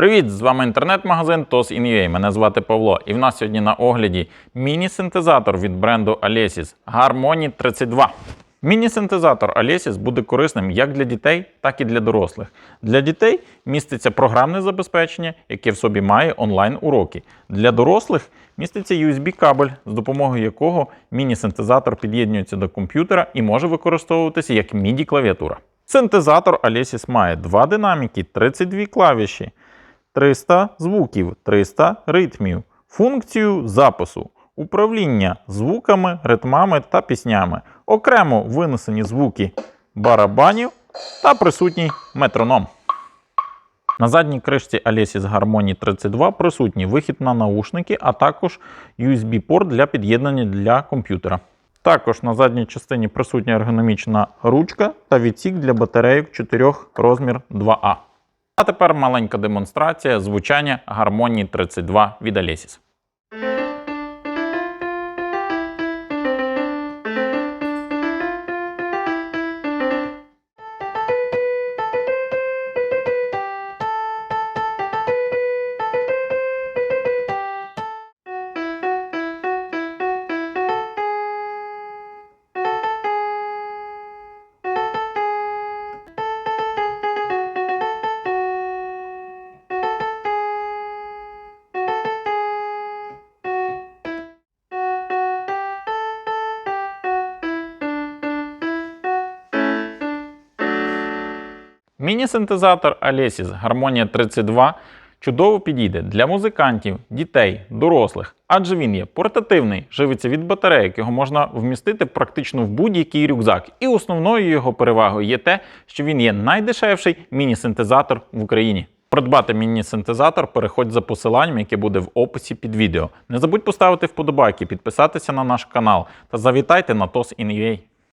Привіт! З вами інтернет-магазин TOS.in.ua. Мене звати Павло. І в нас сьогодні на огляді міні-синтезатор від бренду Alesis Harmony 32. Міні-синтезатор Alesis буде корисним як для дітей, так і для дорослих. Для дітей міститься програмне забезпечення, яке в собі має онлайн-уроки. Для дорослих міститься USB-кабель, з допомогою якого міні-синтезатор під'єднується до комп'ютера і може використовуватися як MIDI-клавіатура. Синтезатор Alesis має два динаміки, 32 клавіші, 300 звуків, 300 ритмів, функцію запису, управління звуками, ритмами та піснями, окремо винесені звуки барабанів та присутній метроном. На задній кришці Alesis Harmony 32 присутній вихід на наушники, а також USB-порт для під'єднання для комп'ютера. Також на задній частині присутня ергономічна ручка та відсік для батарейок 4 розмір 2А. А тепер маленька демонстрація звучання гармонії 32 від Alesis. Міні-синтезатор Alesis Harmonia 32 чудово підійде для музикантів, дітей, дорослих, адже він є портативний, живиться від батарейок, його можна вмістити практично в будь-який рюкзак. І основною його перевагою є те, що він є найдешевший міні-синтезатор в Україні. Придбати міні-синтезатор переходь за посиланням, яке буде в описі під відео. Не забудь поставити вподобайки, підписатися на наш канал та завітайте на TOS.in.ua.